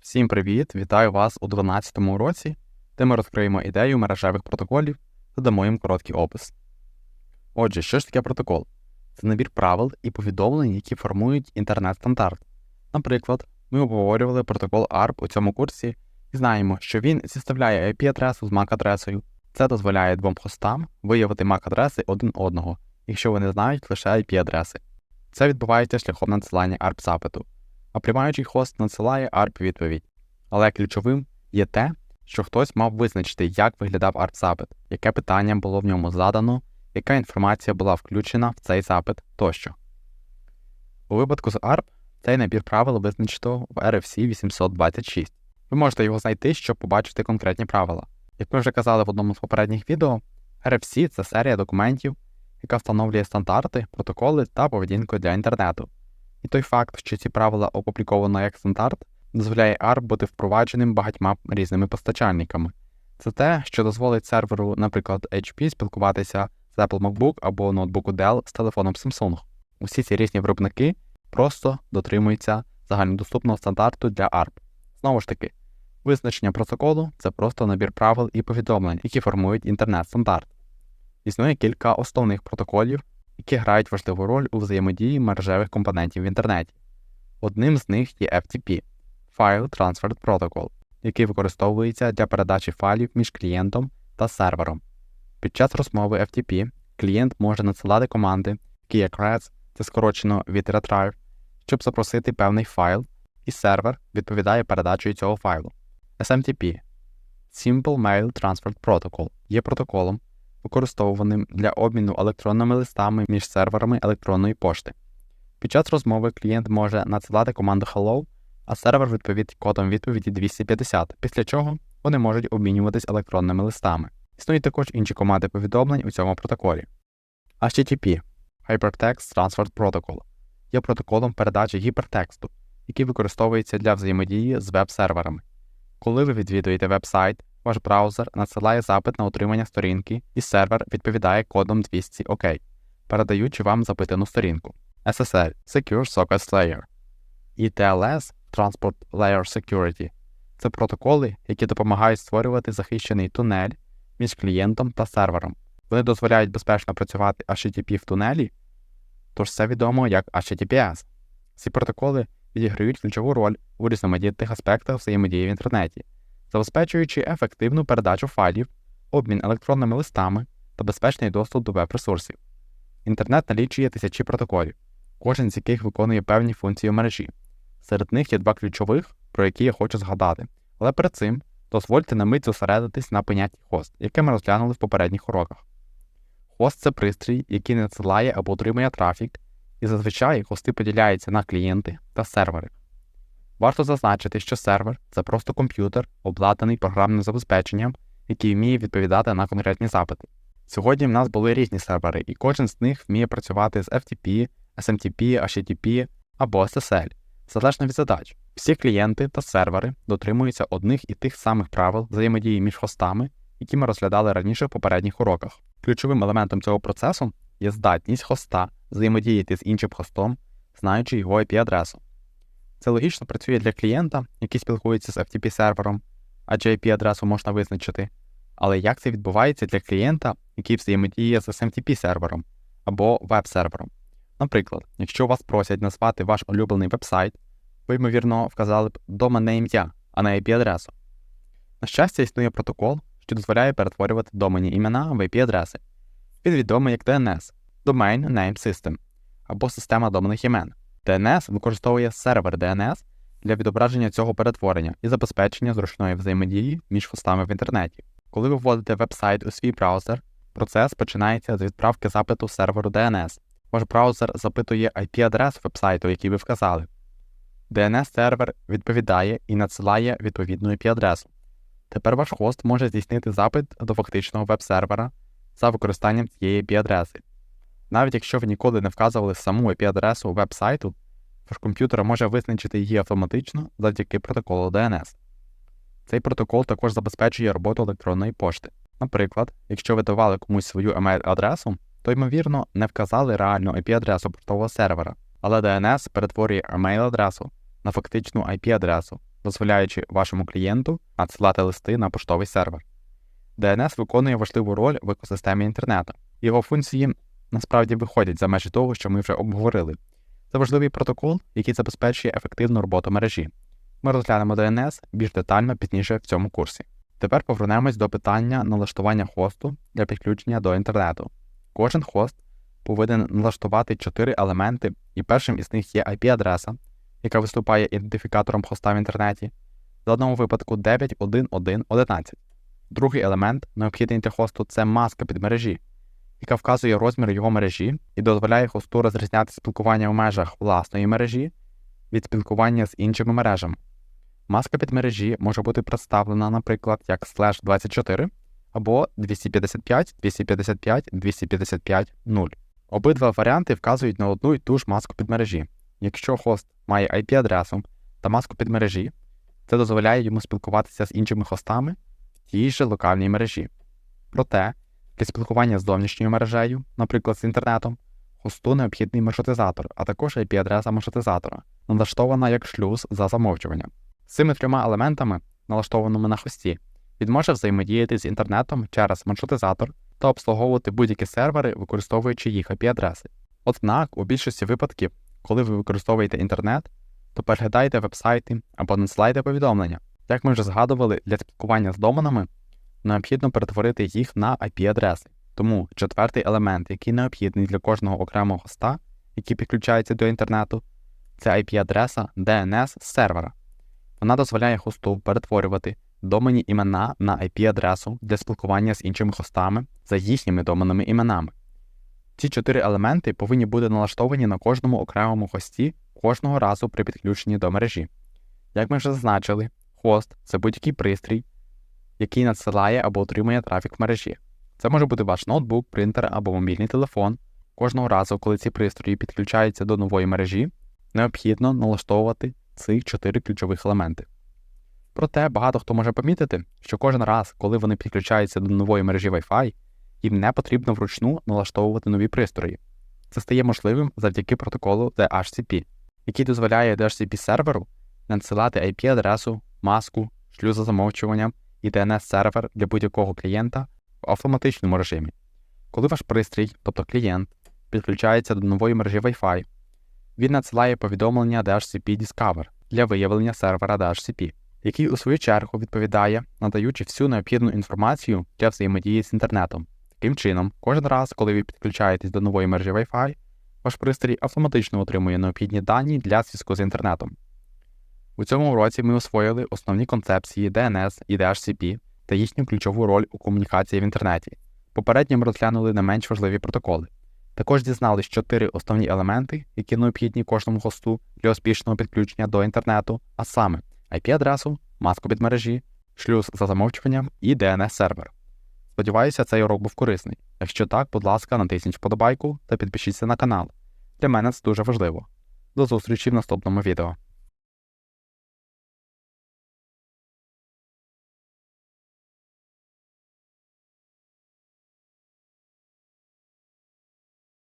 Всім привіт! Вітаю вас у 12 уроці, де ми розкриємо ідею мережевих протоколів та дамо їм короткий опис. Отже, що ж таке протокол? Це набір правил і повідомлень, які формують інтернет-стандарт. Наприклад, ми обговорювали протокол ARP у цьому курсі і знаємо, що він зіставляє IP-адресу з MAC-адресою. Це дозволяє двом хостам виявити MAC-адреси один одного, якщо вони знають лише IP-адреси. Це відбувається шляхом надсилання ARP-запиту а приймаючий хост надсилає ARP відповідь. Але ключовим є те, що хтось мав визначити, як виглядав ARP-запит, яке питання було в ньому задано, яка інформація була включена в цей запит тощо. У випадку з ARP цей набір правил визначено в RFC 826. Ви можете його знайти, щоб побачити конкретні правила. Як ми вже казали в одному з попередніх відео, RFC це серія документів, яка встановлює стандарти, протоколи та поведінку для інтернету. І той факт, що ці правила опубліковано як стандарт, дозволяє ARP бути впровадженим багатьма різними постачальниками. Це те, що дозволить серверу, наприклад, HP, спілкуватися з Apple MacBook або ноутбуку Dell з телефоном Samsung. Усі ці різні виробники просто дотримуються загальнодоступного стандарту для ARP. Знову ж таки, визначення протоколу це просто набір правил і повідомлень, які формують інтернет-стандарт. Існує кілька основних протоколів, які грають важливу роль у взаємодії мережевих компонентів в інтернеті. Одним з них є FTP File Transfer Protocol, який використовується для передачі файлів між клієнтом та сервером. Під час розмови FTP клієнт може надсилати команди, які як це скорочено від Retrieve, щоб запросити певний файл, і сервер відповідає передачею цього файлу. SMTP Simple Mail Transfer Protocol є протоколом, використовуваним для обміну електронними листами між серверами електронної пошти. Під час розмови клієнт може надсилати команду Hello, а сервер відповідь кодом відповіді 250, після чого вони можуть обмінюватись електронними листами. Існують також інші команди повідомлень у цьому протоколі. HTTP Hypertext Transfer Protocol є протоколом передачі гіпертексту, який використовується для взаємодії з веб-серверами. Коли ви відвідуєте веб-сайт, ваш браузер надсилає запит на отримання сторінки, і сервер відповідає кодом 200 ОК, передаючи вам запитану сторінку. SSL Secure Sockets Layer і TLS Transport Layer Security це протоколи, які допомагають створювати захищений тунель між клієнтом та сервером. Вони дозволяють безпечно працювати HTTP в тунелі, тож це відомо як HTTPS. Ці протоколи відіграють ключову роль у різноманітних аспектах взаємодії в інтернеті забезпечуючи ефективну передачу файлів, обмін електронними листами та безпечний доступ до веб-ресурсів. Інтернет налічує тисячі протоколів, кожен з яких виконує певні функції в мережі. Серед них є два ключових, про які я хочу згадати, але перед цим дозвольте на мить зосередитись на понятті хост, яке ми розглянули в попередніх уроках. Хост це пристрій, який надсилає або отримує трафік, і зазвичай хости поділяються на клієнти та сервери. Варто зазначити, що сервер це просто комп'ютер, обладнаний програмним забезпеченням, який вміє відповідати на конкретні запити. Сьогодні в нас були різні сервери, і кожен з них вміє працювати з FTP, SMTP, HTTP або SSL, залежно від задач. Всі клієнти та сервери дотримуються одних і тих самих правил взаємодії між хостами, які ми розглядали раніше в попередніх уроках. Ключовим елементом цього процесу є здатність хоста взаємодіяти з іншим хостом, знаючи його IP-адресу. Це логічно працює для клієнта, який спілкується з FTP-сервером, адже IP-адресу можна визначити. Але як це відбувається для клієнта, який взаємодіє з SMTP-сервером або веб-сервером? Наприклад, якщо вас просять назвати ваш улюблений веб-сайт, ви, ймовірно, вказали б доменне ім'я, а не IP-адресу. На щастя, існує протокол, що дозволяє перетворювати доменні імена в IP-адреси. Він відомий як DNS Domain Name System або система доменних імен. DNS використовує сервер DNS для відображення цього перетворення і забезпечення зручної взаємодії між хостами в інтернеті. Коли ви вводите веб-сайт у свій браузер, процес починається з відправки запиту серверу DNS. Ваш браузер запитує IP-адрес веб-сайту, який ви вказали. DNS-сервер відповідає і надсилає відповідну IP-адресу. Тепер ваш хост може здійснити запит до фактичного веб-сервера за використанням цієї IP-адреси. Навіть якщо ви ніколи не вказували саму IP-адресу веб-сайту, ваш комп'ютер може визначити її автоматично завдяки протоколу DNS. Цей протокол також забезпечує роботу електронної пошти. Наприклад, якщо ви давали комусь свою емейл-адресу, то, ймовірно, не вказали реальну IP-адресу портового сервера, але DNS перетворює емейл-адресу на фактичну IP-адресу дозволяючи вашому клієнту надсилати листи на поштовий сервер. DNS виконує важливу роль в екосистемі інтернету. Його функції насправді виходять за межі того, що ми вже обговорили. Це важливий протокол, який забезпечує ефективну роботу мережі. Ми розглянемо DNS більш детально пізніше в цьому курсі. Тепер повернемось до питання налаштування хосту для підключення до інтернету. Кожен хост повинен налаштувати чотири елементи, і першим із них є IP-адреса, яка виступає ідентифікатором хоста в інтернеті, в одному випадку 9.1.1.11. Другий елемент, необхідний для хосту, це маска під мережі, яка вказує розмір його мережі і дозволяє хосту розрізняти спілкування в межах власної мережі від спілкування з іншими мережами. Маска під мережі може бути представлена, наприклад, як slash 24 або 255 255 255 0. Обидва варіанти вказують на одну і ту ж маску під мережі. Якщо хост має IP-адресу та маску під мережі, це дозволяє йому спілкуватися з іншими хостами в тій же локальній мережі. Проте, для спілкування з зовнішньою мережею, наприклад, з інтернетом, хосту необхідний маршрутизатор, а також IP-адреса маршрутизатора, налаштована як шлюз за замовчуванням. З цими трьома елементами, налаштованими на хості, він може взаємодіяти з інтернетом через маршрутизатор та обслуговувати будь-які сервери, використовуючи їх IP-адреси. Однак, у більшості випадків, коли ви використовуєте інтернет, то переглядайте веб-сайти або надсилайте повідомлення. Як ми вже згадували, для спілкування з доменами необхідно перетворити їх на IP-адреси. Тому четвертий елемент, який необхідний для кожного окремого хоста, який підключається до інтернету, це IP-адреса DNS сервера. Вона дозволяє хосту перетворювати доменні імена на IP-адресу для спілкування з іншими хостами за їхніми доменними іменами. Ці чотири елементи повинні бути налаштовані на кожному окремому хості кожного разу при підключенні до мережі. Як ми вже зазначили, хост це будь-який пристрій, який надсилає або отримує трафік мережі. Це може бути ваш ноутбук, принтер або мобільний телефон. Кожного разу, коли ці пристрої підключаються до нової мережі, необхідно налаштовувати цих чотири ключових елементи. Проте багато хто може помітити, що кожен раз, коли вони підключаються до нової мережі Wi-Fi, їм не потрібно вручну налаштовувати нові пристрої. Це стає можливим завдяки протоколу DHCP, який дозволяє DHCP серверу надсилати IP-адресу, маску, шлюз за і DNS-сервер для будь-якого клієнта в автоматичному режимі. Коли ваш пристрій, тобто клієнт, підключається до нової мережі Wi-Fi, він надсилає повідомлення DHCP Discover для виявлення сервера DHCP, який у свою чергу відповідає, надаючи всю необхідну інформацію для взаємодії з інтернетом. Таким чином, кожен раз, коли ви підключаєтесь до нової мережі Wi-Fi, ваш пристрій автоматично отримує необхідні дані для зв'язку з інтернетом. У цьому уроці ми освоїли основні концепції DNS і DHCP та їхню ключову роль у комунікації в інтернеті. Попередньо ми розглянули не менш важливі протоколи. Також дізнались чотири основні елементи, які необхідні кожному хосту для успішного підключення до інтернету, а саме IP-адресу, маску під мережі, шлюз за замовчуванням і DNS-сервер. Сподіваюся, цей урок був корисний. Якщо так, будь ласка, натисніть вподобайку та підпишіться на канал. Для мене це дуже важливо. До зустрічі в наступному відео.